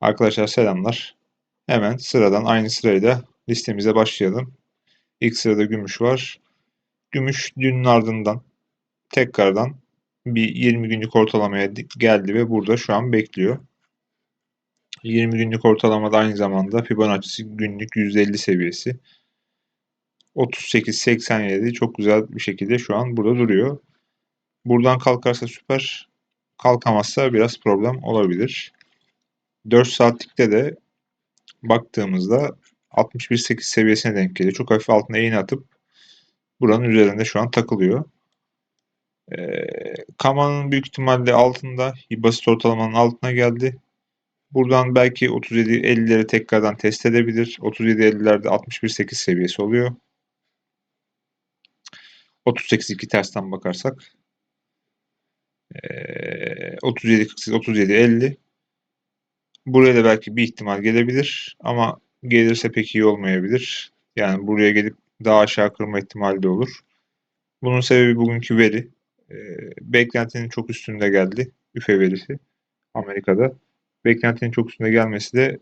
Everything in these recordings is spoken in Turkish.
Arkadaşlar selamlar. Hemen sıradan aynı sırayla listemize başlayalım. İlk sırada gümüş var. Gümüş dünün ardından tekrardan bir 20 günlük ortalamaya geldi ve burada şu an bekliyor. 20 günlük ortalamada aynı zamanda Fibonacci günlük %50 seviyesi. 38-87 çok güzel bir şekilde şu an burada duruyor. Buradan kalkarsa süper. Kalkamazsa biraz problem olabilir. 4 saatlikte de baktığımızda 61.8 seviyesine denk geliyor. Çok hafif altına iğne atıp buranın üzerinde şu an takılıyor. Ee, Kama'nın büyük ihtimalle altında, basit ortalamanın altına geldi. Buradan belki 37-50'leri tekrardan test edebilir. 37-50'lerde 61.8 seviyesi oluyor. 38-2 tersten bakarsak. Ee, 37-48, 37-50. Buraya da belki bir ihtimal gelebilir ama gelirse pek iyi olmayabilir. Yani buraya gelip daha aşağı kırma ihtimali de olur. Bunun sebebi bugünkü veri. E, beklentinin çok üstünde geldi. üfe verisi Amerika'da. Beklentinin çok üstünde gelmesi de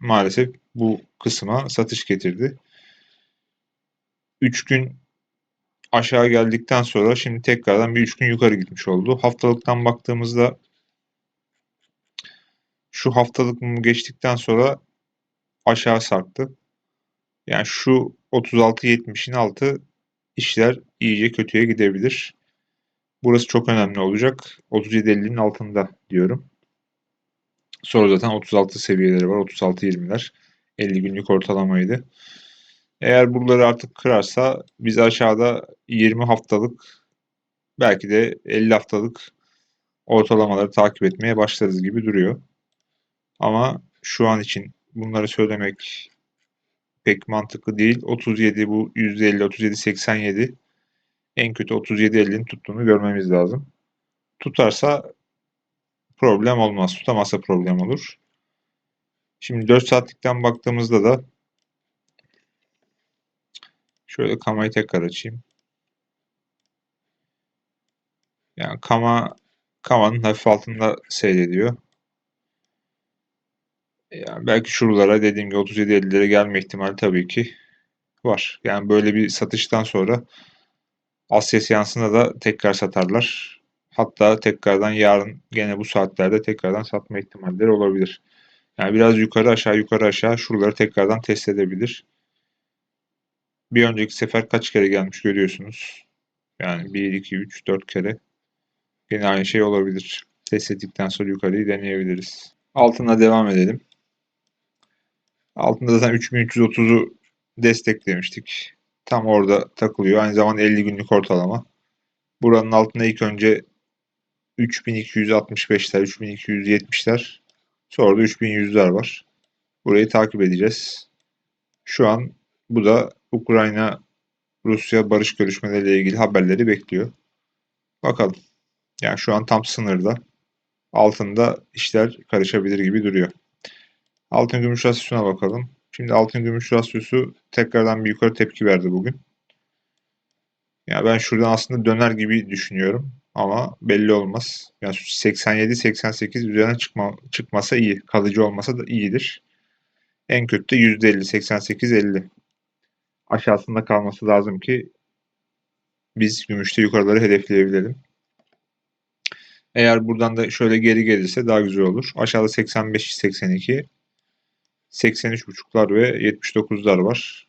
maalesef bu kısma satış getirdi. 3 gün aşağı geldikten sonra şimdi tekrardan bir 3 gün yukarı gitmiş oldu. Haftalıktan baktığımızda şu haftalık mı geçtikten sonra aşağı sarktı. Yani şu 36-70'in altı işler iyice kötüye gidebilir. Burası çok önemli olacak. 37-50'nin altında diyorum. Sonra zaten 36 seviyeleri var. 36-20'ler. 50 günlük ortalamaydı. Eğer buraları artık kırarsa biz aşağıda 20 haftalık belki de 50 haftalık ortalamaları takip etmeye başlarız gibi duruyor. Ama şu an için bunları söylemek pek mantıklı değil. 37 bu %50 37 87 en kötü 37 50'nin tuttuğunu görmemiz lazım. Tutarsa problem olmaz. Tutamazsa problem olur. Şimdi 4 saatlikten baktığımızda da şöyle kamayı tekrar açayım. Yani kama kamanın hafif altında seyrediyor. Yani belki şuralara dediğim gibi 37-50'lere gelme ihtimali tabii ki var. Yani böyle bir satıştan sonra Asya seansında da tekrar satarlar. Hatta tekrardan yarın gene bu saatlerde tekrardan satma ihtimalleri olabilir. Yani biraz yukarı aşağı yukarı aşağı şuraları tekrardan test edebilir. Bir önceki sefer kaç kere gelmiş görüyorsunuz. Yani 1, 2, 3, 4 kere. Yine aynı şey olabilir. Test ettikten sonra yukarıyı deneyebiliriz. Altına devam edelim. Altında zaten 3330'u desteklemiştik. Tam orada takılıyor. Aynı zamanda 50 günlük ortalama. Buranın altında ilk önce 3265'ler, 3270'ler. Sonra da 3100'ler var. Burayı takip edeceğiz. Şu an bu da Ukrayna Rusya barış görüşmeleriyle ilgili haberleri bekliyor. Bakalım. Yani şu an tam sınırda. Altında işler karışabilir gibi duruyor. Altın gümüş rasyosuna bakalım. Şimdi altın gümüş rasyosu tekrardan bir yukarı tepki verdi bugün. Ya ben şuradan aslında döner gibi düşünüyorum ama belli olmaz. Yani 87-88 üzerine çıkma, çıkmasa iyi. Kalıcı olmasa da iyidir. En kötü de %50, 88-50. Aşağısında kalması lazım ki biz gümüşte yukarıları hedefleyebilelim. Eğer buradan da şöyle geri gelirse daha güzel olur. Aşağıda 85-82, 83.5'lar ve 79'lar var.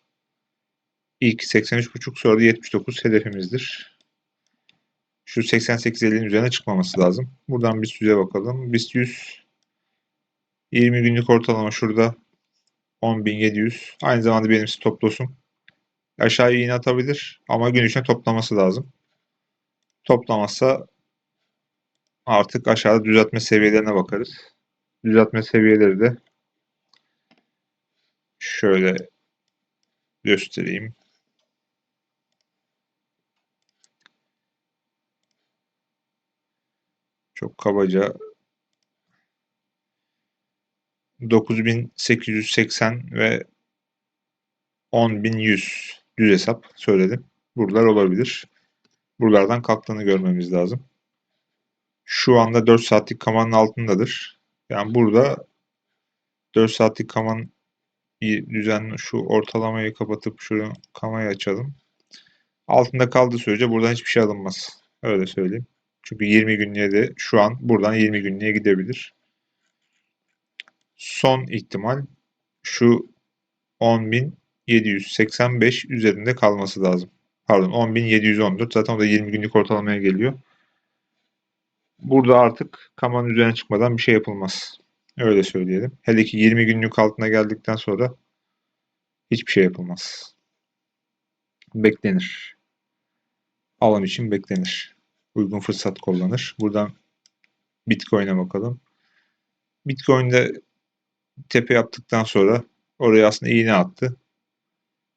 İlk 83.5 sonra da 79 hedefimizdir. Şu 88.50'nin üzerine çıkmaması lazım. Buradan BIST 100'e bakalım. BIST 100 20 günlük ortalama şurada 10.700. Aynı zamanda benim stop loss'um. Aşağıya iğne atabilir ama gün içinde toplaması lazım. Toplamazsa artık aşağıda düzeltme seviyelerine bakarız. Düzeltme seviyeleri de şöyle göstereyim. Çok kabaca 9880 ve 10100 düz hesap söyledim. Buralar olabilir. Buralardan kalktığını görmemiz lazım. Şu anda 4 saatlik kamanın altındadır. Yani burada 4 saatlik kaman düzenli şu ortalamayı kapatıp şunu kamayı açalım. Altında kaldığı sürece buradan hiçbir şey alınmaz. Öyle söyleyeyim. Çünkü 20 günlüğe de şu an buradan 20 günlüğe gidebilir. Son ihtimal şu 10.785 üzerinde kalması lazım. Pardon 10.714 zaten o da 20 günlük ortalamaya geliyor. Burada artık kamanın üzerine çıkmadan bir şey yapılmaz. Öyle söyleyelim. Hele ki 20 günlük altına geldikten sonra hiçbir şey yapılmaz. Beklenir. Alım için beklenir. Uygun fırsat kullanır. Buradan Bitcoin'e bakalım. Bitcoin'de tepe yaptıktan sonra oraya aslında iğne attı.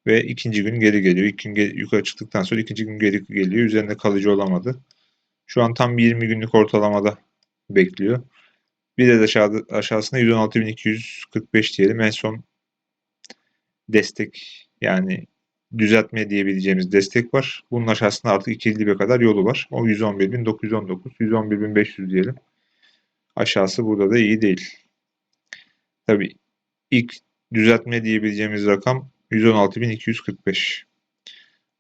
Ve ikinci gün geri geliyor. İlk gün gel- yukarı çıktıktan sonra ikinci gün geri geliyor. Üzerinde kalıcı olamadı. Şu an tam bir 20 günlük ortalamada bekliyor. Bir de aşağıda, aşağısında 116.245 diyelim. En son destek yani düzeltme diyebileceğimiz destek var. Bunun aşağısında artık 2 dibe kadar yolu var. O 111.919, 111.500 diyelim. Aşağısı burada da iyi değil. Tabi ilk düzeltme diyebileceğimiz rakam 116.245.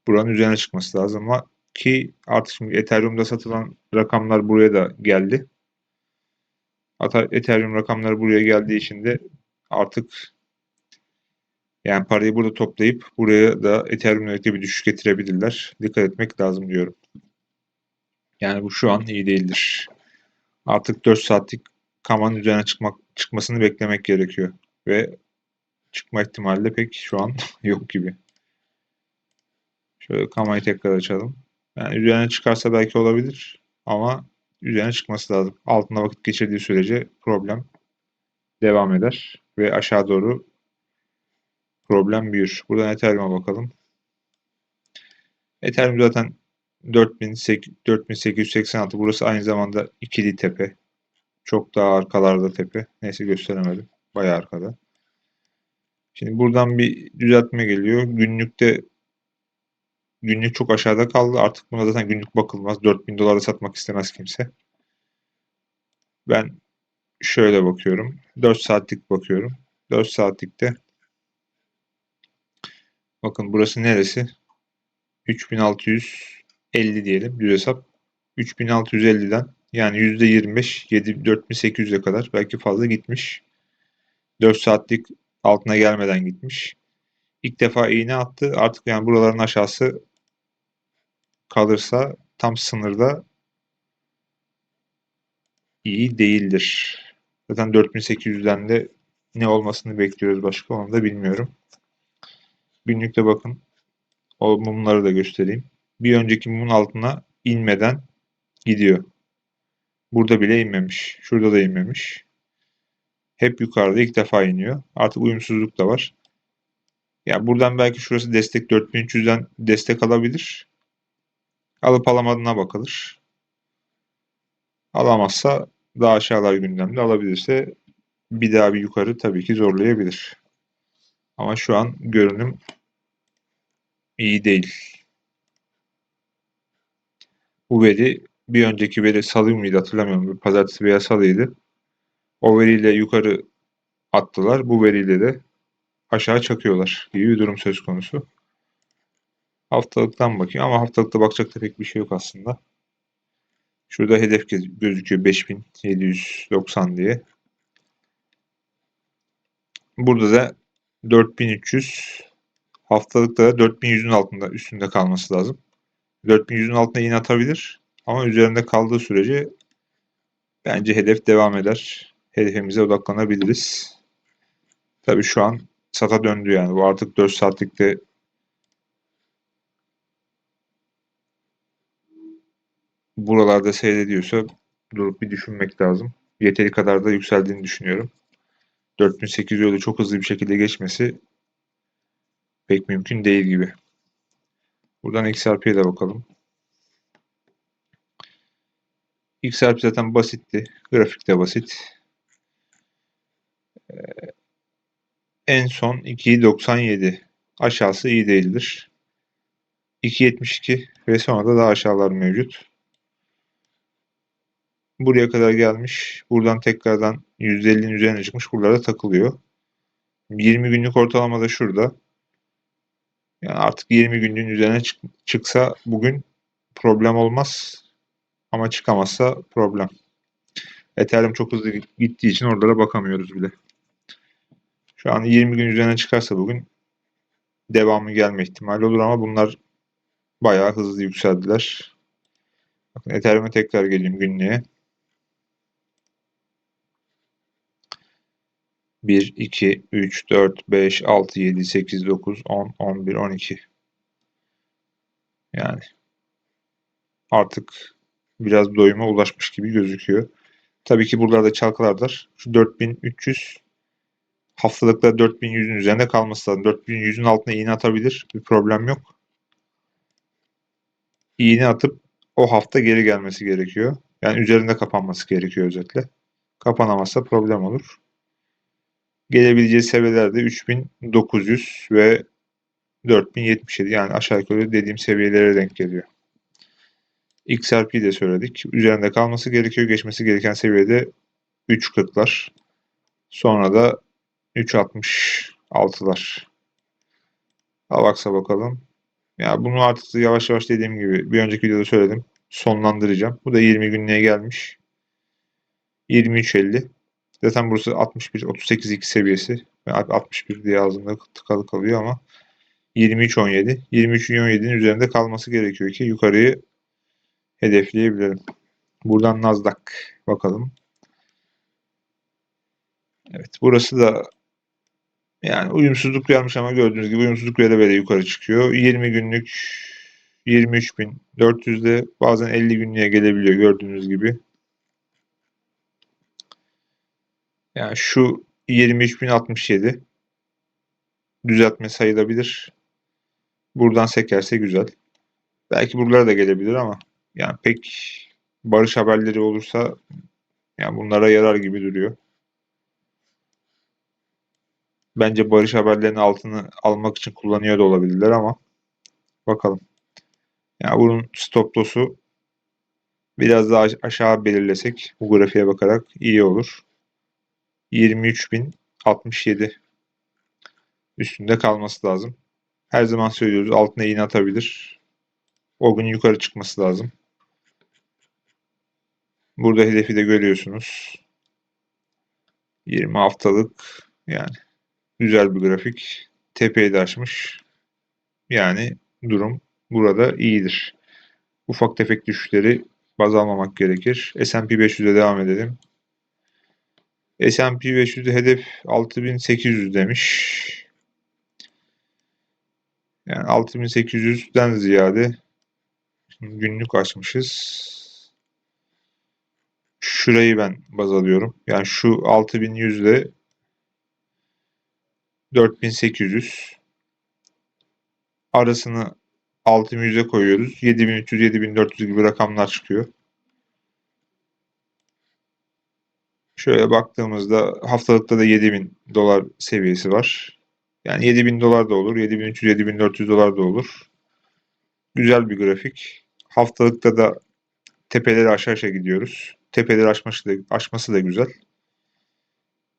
Buranın üzerine çıkması lazım ama ki artık şimdi Ethereum'da satılan rakamlar buraya da geldi. Hatta Ethereum rakamları buraya geldiği için de artık yani parayı burada toplayıp buraya da Ethereum'la birlikte bir düşüş getirebilirler. Dikkat etmek lazım diyorum. Yani bu şu an iyi değildir. Artık 4 saatlik kamanın üzerine çıkmak çıkmasını beklemek gerekiyor. Ve çıkma ihtimali de pek şu an yok gibi. Şöyle kamayı tekrar açalım. Yani üzerine çıkarsa belki olabilir. Ama üzerine çıkması lazım. Altında vakit geçirdiği sürece problem devam eder. Ve aşağı doğru problem büyür. Buradan Ethereum'a bakalım. Ethereum zaten 4886. Burası aynı zamanda ikili tepe. Çok daha arkalarda tepe. Neyse gösteremedim. Bayağı arkada. Şimdi buradan bir düzeltme geliyor. Günlükte günlük çok aşağıda kaldı. Artık buna zaten günlük bakılmaz. 4000 dolara satmak istemez kimse. Ben şöyle bakıyorum. 4 saatlik bakıyorum. 4 saatlikte bakın burası neresi? 3650 diyelim düz hesap. 3650'den yani %25 7 4800'e kadar belki fazla gitmiş. 4 saatlik altına gelmeden gitmiş. İlk defa iğne attı. Artık yani buraların aşağısı kalırsa tam sınırda iyi değildir. Zaten 4800'den de ne olmasını bekliyoruz başka onu da bilmiyorum. Günlükte bakın. O mumları da göstereyim. Bir önceki mumun altına inmeden gidiyor. Burada bile inmemiş. Şurada da inmemiş. Hep yukarıda ilk defa iniyor. Artık uyumsuzluk da var. Ya yani buradan belki şurası destek 4300'den destek alabilir. Alıp alamadığına bakılır. Alamazsa daha aşağılar gündemde alabilirse bir daha bir yukarı tabii ki zorlayabilir. Ama şu an görünüm iyi değil. Bu veri bir önceki veri salı mıydı hatırlamıyorum. Pazartesi veya salıydı. O veriyle yukarı attılar. Bu veriyle de aşağı çakıyorlar gibi bir durum söz konusu. Haftalıktan bakayım ama haftalıkta bakacak da pek bir şey yok aslında. Şurada hedef gözüküyor 5790 diye. Burada da 4300 haftalıkta da 4100'ün altında üstünde kalması lazım. 4100'ün altına yine atabilir ama üzerinde kaldığı sürece bence hedef devam eder. Hedefimize odaklanabiliriz. Tabii şu an sata döndü yani. Bu artık 4 saatlikte buralarda seyrediyorsa durup bir düşünmek lazım. Yeteri kadar da yükseldiğini düşünüyorum. 4800 öyle çok hızlı bir şekilde geçmesi pek mümkün değil gibi. Buradan XRP'ye de bakalım. XRP zaten basitti. Grafik de basit. Ee, en son 2.97. Aşağısı iyi değildir. 2.72 ve sonra da daha aşağılar mevcut. Buraya kadar gelmiş. Buradan tekrardan %50'nin üzerine çıkmış. Buralarda takılıyor. 20 günlük ortalama da şurada. Yani artık 20 günlüğün üzerine çık- çıksa bugün problem olmaz. Ama çıkamazsa problem. Ethereum çok hızlı gittiği için oralara bakamıyoruz bile. Şu an 20 gün üzerine çıkarsa bugün devamı gelme ihtimali olur ama bunlar bayağı hızlı yükseldiler. Bakın Ethereum'e tekrar geleyim günlüğe. 1, 2, 3, 4, 5, 6, 7, 8, 9, 10, 11, 12. Yani artık biraz doyuma ulaşmış gibi gözüküyor. Tabii ki buralarda çalkalardır. Şu 4300 haftalıkta 4100'ün üzerinde kalması lazım. 4100'ün altına iğne atabilir. Bir problem yok. İğne atıp o hafta geri gelmesi gerekiyor. Yani üzerinde kapanması gerekiyor özetle. Kapanamazsa problem olur. Gelebileceği seviyeler de 3900 ve 4077 yani aşağı yukarı dediğim seviyelere denk geliyor. XRP de söyledik. Üzerinde kalması gerekiyor. Geçmesi gereken seviyede 3.40'lar. Sonra da 3.66'lar. Avax'a bakalım. Ya bunu artık yavaş yavaş dediğim gibi bir önceki videoda söyledim. Sonlandıracağım. Bu da 20 günlüğe gelmiş. 23.50. Zaten burası 61 38 2 seviyesi. 61 diye ağzımda tıkalı kalıyor ama 23.17. 23.17'nin üzerinde kalması gerekiyor ki yukarıyı hedefleyebilirim. Buradan Nasdaq bakalım. Evet burası da yani uyumsuzluk uyarmış ama gördüğünüz gibi uyumsuzluk vere vere yukarı çıkıyor. 20 günlük 23.400'de bazen 50 günlüğe gelebiliyor gördüğünüz gibi. Yani şu 23.067 düzeltme sayılabilir. Buradan sekerse güzel. Belki buralara da gelebilir ama yani pek barış haberleri olursa yani bunlara yarar gibi duruyor. Bence barış haberlerinin altını almak için kullanıyor da olabilirler ama bakalım. Yani bunun stop loss'u biraz daha aşağı belirlesek bu grafiğe bakarak iyi olur. 23.067 üstünde kalması lazım. Her zaman söylüyoruz altına iğne atabilir. O gün yukarı çıkması lazım. Burada hedefi de görüyorsunuz. 20 haftalık yani güzel bir grafik. Tepeyi de açmış. Yani durum burada iyidir. Ufak tefek düşüşleri baz almamak gerekir. S&P 500'e devam edelim. S&P 500'de hedef 6800 demiş. Yani 6800'den ziyade günlük açmışız. Şurayı ben baz alıyorum. Yani şu 6100 ile 4800 arasını 6100'e koyuyoruz. 7300 7400 gibi rakamlar çıkıyor. Şöyle baktığımızda haftalıkta da 7000 dolar seviyesi var. Yani 7000 dolar da olur, 7300 7400 dolar da olur. Güzel bir grafik. Haftalıkta da tepeleri aşağı aşağı gidiyoruz. Tepeleri aşması da, aşması da güzel.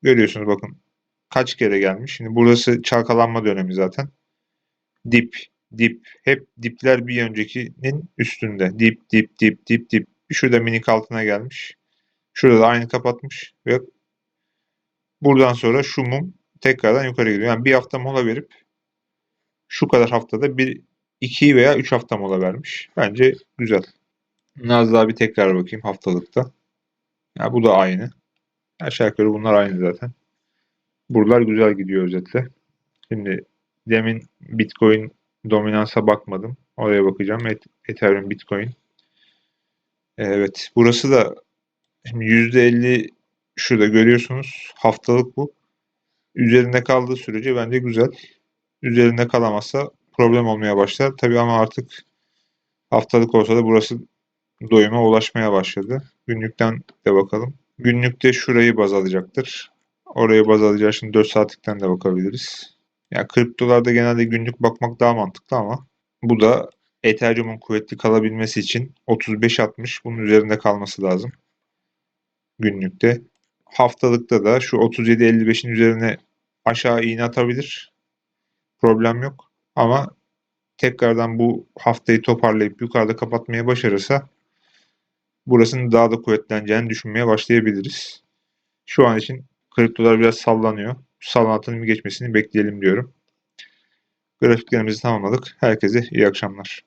Görüyorsunuz bakın kaç kere gelmiş. Şimdi burası çalkalanma dönemi zaten. Dip, dip. Hep dipler bir öncekinin üstünde. Dip, dip, dip, dip, dip. Şurada minik altına gelmiş. Şurada da aynı kapatmış ve buradan sonra şu mum tekrardan yukarı gidiyor. Yani bir hafta mola verip şu kadar haftada bir iki veya üç hafta mola vermiş. Bence güzel. Nasdaq'a bir tekrar bakayım haftalıkta. Ya bu da aynı. Aşağı yukarı bunlar aynı zaten. Buralar güzel gidiyor özetle. Şimdi demin Bitcoin dominansa bakmadım. Oraya bakacağım. Ethereum Bitcoin. Evet. Burası da şimdi %50 şurada görüyorsunuz. Haftalık bu. Üzerinde kaldığı sürece bence güzel. Üzerinde kalamazsa problem olmaya başlar. Tabii ama artık haftalık olsa da burası doyuma ulaşmaya başladı. Günlükten de bakalım. Günlükte şurayı baz alacaktır. Orayı baz alacağı için 4 saatlikten de bakabiliriz. Yani kriptolarda genelde günlük bakmak daha mantıklı ama bu da Ethereum'un kuvvetli kalabilmesi için 35-60 bunun üzerinde kalması lazım. Günlükte. Haftalıkta da şu 37-55'in üzerine aşağı iğne atabilir. Problem yok. Ama tekrardan bu haftayı toparlayıp yukarıda kapatmaya başarırsa burasının daha da kuvvetleneceğini düşünmeye başlayabiliriz. Şu an için kriptolar biraz sallanıyor. Sallantının geçmesini bekleyelim diyorum. Grafiklerimizi tamamladık. Herkese iyi akşamlar.